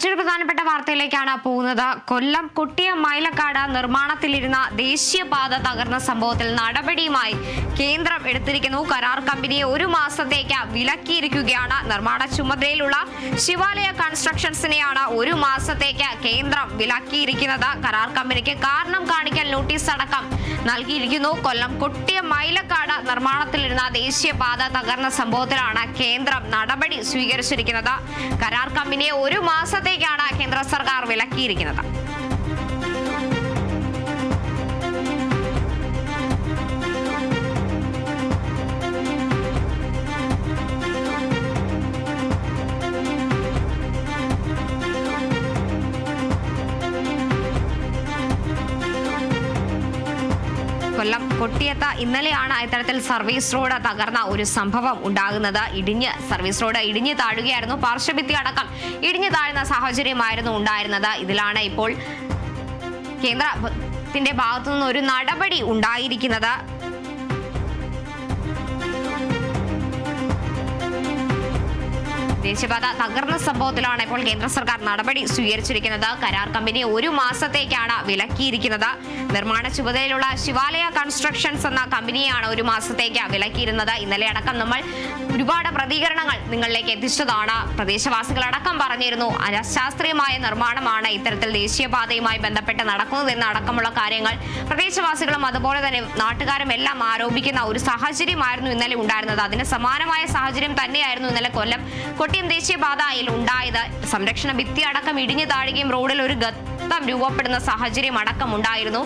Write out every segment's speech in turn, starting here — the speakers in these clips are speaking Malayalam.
മറ്റൊരു പ്രധാനപ്പെട്ട വാർത്തയിലേക്കാണ് പോകുന്നത്. കൊല്ലം കുട്ടിയ മൈലക്കാട് നിർമ്മാണത്തിലിരുന്ന ദേശീയപാത തകർന്ന സംഭവത്തിൽ നടപടിയുമായി കേന്ദ്രം എടുത്തിരിക്കുന്നു. കരാർ കമ്പനിയെ ഒരു മാസത്തേക്ക് വിലക്കിയിരിക്കുകയാണ്. നിർമ്മാണ ചുമതലയിലുള്ള ശിവാലയ കൺസ്ട്രക്ഷൻസിനെയാണ് ഒരു മാസത്തേക്ക് കേന്ദ്രം വിലക്കിയിരിക്കുന്നത്. കരാർ കമ്പനിക്ക് കാരണം കാണിക്കൽ നോട്ടീസ് അടക്കം നൽകിയിരിക്കുന്നു. കൊല്ലം കുട്ടിയ മൈലക്കാട് നിർമ്മാണത്തിലിരുന്ന ദേശീയപാത തകർന്ന സംഭവത്തിലാണ് കേന്ദ്രം നടപടി സ്വീകരിച്ചിരിക്കുന്നത്. കരാർ കമ്പനിയെ ഒരു മാസത്തേക്കാണ് കേന്ദ്ര സർക്കാർ വിലക്കിയിരിക്കുന്നത്. കൊല്ലം കൊട്ടിയത്ത ഇന്നലെയാണ് ഇത്തരത്തിൽ സർവീസ് റോഡ് തകർന്ന ഒരു സംഭവം ഉണ്ടാകുന്നത്. ഇടിഞ്ഞ് സർവീസ് റോഡ് ഇടിഞ്ഞു താഴുകയായിരുന്നു. പാർശ്വഭിത്തി അടക്കം ഇടിഞ്ഞു താഴുന്ന സാഹചര്യമായിരുന്നു ഉണ്ടായിരുന്നത്. ഇതിലാണ് ഇപ്പോൾ കേന്ദ്രത്തിന്റെ ഭാഗത്തു നിന്ന് ഒരു നടപടി ഉണ്ടായിരിക്കുന്നത്. ദേശീയപാത തകർന്ന സംഭവത്തിലാണ് ഇപ്പോൾ കേന്ദ്ര സർക്കാർ നടപടി സ്വീകരിച്ചിരിക്കുന്നത്. കരാർ കമ്പനി ഒരു മാസത്തേക്കാണ് വിലക്കിയിരിക്കുന്നത്. നിർമ്മാണ ചുമതലയിലുള്ള ശിവാലയ കൺസ്ട്രക്ഷൻസ് എന്ന കമ്പനിയാണ് ഒരു മാസത്തേക്ക് വിലക്കിയിരുന്നത്. ഇന്നലെ അടക്കം നമ്മൾ ഒരുപാട് പ്രതികരണങ്ങൾ നിങ്ങളിലേക്ക് എത്തിച്ചതാണ്. പ്രദേശവാസികളടക്കം പറഞ്ഞിരുന്നു അശാസ്ത്രീയമായ നിർമ്മാണമാണ് ഇത്തരത്തിൽ ദേശീയപാതയുമായി ബന്ധപ്പെട്ട് നടക്കുന്നതെന്ന് അടക്കമുള്ള കാര്യങ്ങൾ. പ്രദേശവാസികളും അതുപോലെ തന്നെ നാട്ടുകാരും എല്ലാം ആരോപിക്കുന്ന ഒരു സാഹചര്യമായിരുന്നു ഇന്നലെ ഉണ്ടായിരുന്നത്. അതിന് സമാനമായ സാഹചര്യം തന്നെയായിരുന്നു ഇന്നലെ കൊല്ലം കൊട്ടിയം ദേശീയപാതയിൽ ഉണ്ടായത്. സംരക്ഷണ ഭിത്തി അടക്കം ഇടിഞ്ഞു താഴുകയും റോഡിൽ ഒരു ഗത്തം രൂപപ്പെടുന്ന സാഹചര്യം അടക്കം ഉണ്ടായിരുന്നു.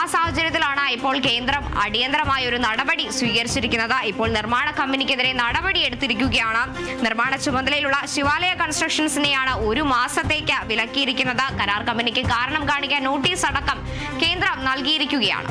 ആ സാഹചര്യത്തിലാണ് ഇപ്പോൾ കേന്ദ്രം അടിയന്തരമായ ഒരു നടപടി സ്വീകരിച്ചിരിക്കുന്നത്. ഇപ്പോൾ നിർമ്മാണ കമ്പനിക്കെതിരെ നടപടി എടുത്തിരിക്കുകയാണ്. നിർമ്മാണ ചുമതലയിലുള്ള ശിവാലയ കൺസ്ട്രക്ഷൻസിനെയാണ് ഒരു മാസത്തേക്ക് വിലക്കിയിരിക്കുന്നത്. കരാർ കമ്പനിക്ക് കാരണം കാണിക്കാൻ നോട്ടീസ് അടക്കം കേന്ദ്രം നൽകിയിരിക്കുകയാണ്.